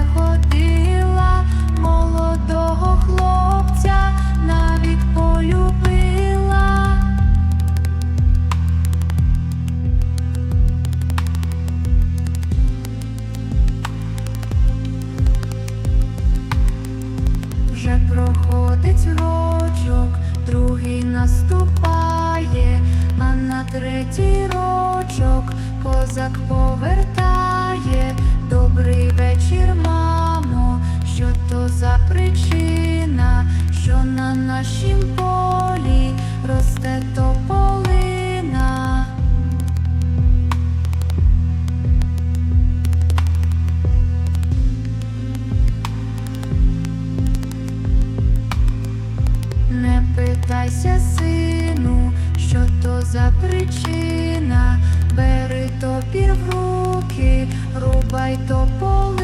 пригодила молодого хлопця, навіть полюбила. Вже проходить рочок, другий наступає, а на третій рочок козак повертає. Нашім полі росте тополина. Не питайся, сину, що то за причина, бери топір в руки, рубай тополину,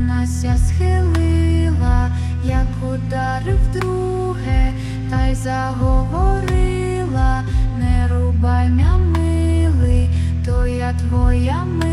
вона ся схилила, як ударив друге, та й заговорила, не рубай мя милий, то я твоя мила,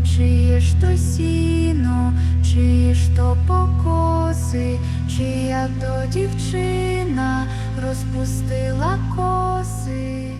землю, чиє ж то сіно, чиє ж то покоси, чия то дівчина розпустила коси.